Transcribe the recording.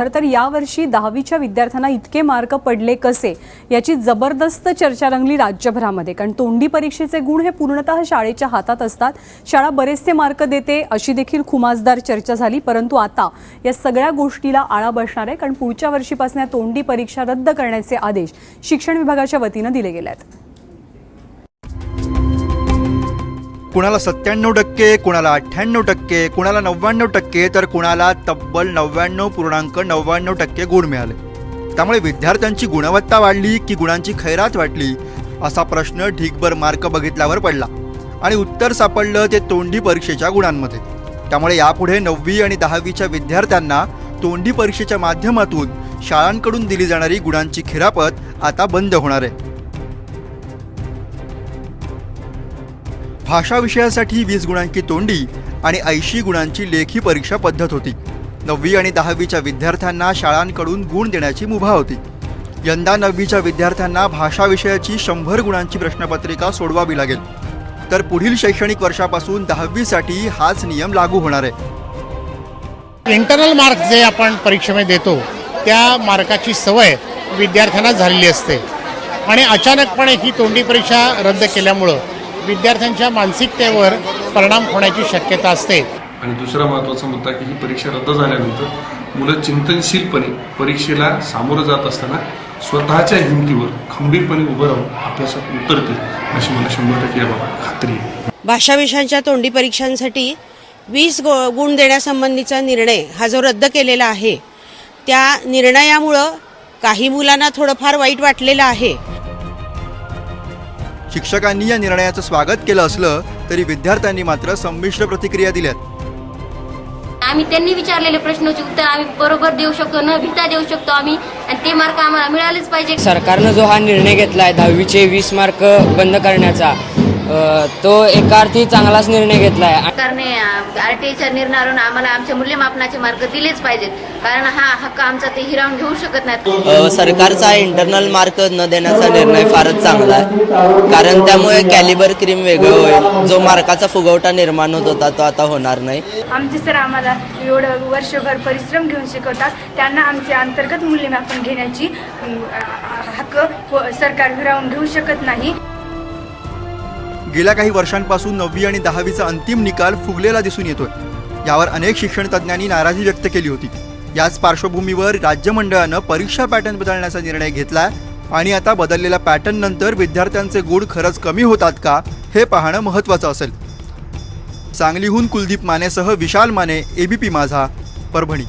खरं तर यावर्षी दहावीच्या विद्यार्थ्यांना इतके मार्क पडले कसे? याची जबरदस्त चर्चा रंगली राज्यभरामध्ये. कारण तोंडी परीक्षेचे गुण हे पूर्णतः शाळेच्या हातात असतात. शाळा बरेचसे मार्क देते अशी देखील खुमासदार चर्चा झाली. परंतु आता या सगळ्या गोष्टीला आळा बसणार आहे. कारण पुढच्या वर्षीपासून या तोंडी परीक्षा रद्द करण्याचे आदेश शिक्षण विभागाच्या वतीनं दिले गेले आहेत. कुणाला सत्त्याण्णव टक्के कुणाला अठ्ठ्याण्णव टक्के कुणाला नव्याण्णव टक्के तर कुणाला तब्बल नव्याण्णव पूर्णांक नव्याण्णव टक्के गुण मिळाले. त्यामुळे विद्यार्थ्यांची गुणवत्ता वाढली की गुणांची खैरात वाटली असा प्रश्न ढीकभर मार्क बघितल्यावर पडला. आणि उत्तर सापडलं ते तोंडी परीक्षेच्या गुणांमध्ये. त्यामुळे यापुढे नववी आणि दहावीच्या विद्यार्थ्यांना तोंडी परीक्षेच्या माध्यमातून शाळांकडून दिली जाणारी गुणांची खिरापत आता बंद होणार आहे. भाषा विषयासाठी वीस गुणांची तोंडी आणि ऐंशी गुणांची लेखी परीक्षा पद्धत होती. नववी आणि दहावीच्या विद्यार्थ्यांना शाळांकडून गुण देण्याची मुभा होती. यंदा नववीच्या विद्यार्थ्यांना भाषा विषयाची शंभर गुणांची प्रश्नपत्रिका सोडवावी लागेल. तर पुढील शैक्षणिक वर्षापासून दहावीसाठी हाच नियम लागू होणार आहे. इंटरनल मार्क जे आपण परीक्षेमध्ये देतो त्या मार्काची सवय विद्यार्थ्यांना झालेली असते. आणि अचानकपणे ही तोंडी परीक्षा रद्द केल्यामुळं विद्यार्थ्यांच्या मानसिकतेवर परिणाम होण्याची शक्यता असते. आणि दुसरा महत्त्वाचा मुद्दा की ही परीक्षा रद्द झाल्यानंतर मुलं चिंतनशीलपणे परीक्षेला सामोरं जात असताना स्वतःच्या हिमतीवर खंबीरपणे उभं राहून अभ्यासात उतरतील अशी मला शंभर टक्के याबाबत खात्री आहे. भाषा विषयांच्या तोंडी परीक्षांसाठी वीस गो गुण देण्यासंबंधीचा निर्णय हा जो रद्द केलेला आहे त्या निर्णयामुळं काही मुलांना थोडंफार वाईट वाटलेलं आहे. शिक्षकांनी या निर्णयाचं स्वागत केलं असलं तरी विद्यार्थ्यांनी मात्र संमिश्र प्रतिक्रिया दिल्यात. आम्ही त्यांनी विचारलेले प्रश्नाचे उत्तर आम्ही बरोबर देऊ शकतो न भीता देऊ शकतो आम्ही. आणि ते मार्क आम्हाला मिळालेच पाहिजे. सरकारनं जो हा निर्णय घेतला आहे दहावीचे वीस मार्क बंद करण्याचा तो एका अर्थी चांगलाच निर्णय घेतला आहे सरकारने आर टी आयच्या निर्णयावरून आम्हाला आमचे मूल्यमापनाचे मार्क दिलेच पाहिजेत. कारण हा हक्क आमचा ते हिरावून घेऊ शकत नाहीत. अ, सरकारचा इंटरनल मार्क न देण्याचा निर्णय फारच चांगला आहे. कारण त्यामुळे कॅलिबर क्रीम वेगळं होईल. जो मार्काचा फुगवटा निर्माण होत होता तो आता होणार नाही. आमचे सर आम्हाला एवढं वर्षभर परिश्रम घेऊन शिकवतात. त्यांना आमचे अंतर्गत मूल्यमापन घेण्याची हक्क सरकार हिरावून घेऊ शकत नाही. गेल्या काही वर्षांपासून नववी आणि दहावीचा अंतिम निकाल फुगलेला दिसून येतोय. यावर अनेक शिक्षण तज्ज्ञांनी नाराजी व्यक्त केली होती. याच पार्श्वभूमीवर राज्य मंडळानं परीक्षा पॅटर्न बदलण्याचा निर्णय घेतला आणि आता बदललेल्या पॅटर्न नंतर विद्यार्थ्यांचे गुण खरंच कमी होतात का हे पाहणं महत्त्वाचं असेल. सांगलीहून कुलदीप मानेसह विशाल माने एबीपी माझा परभणी.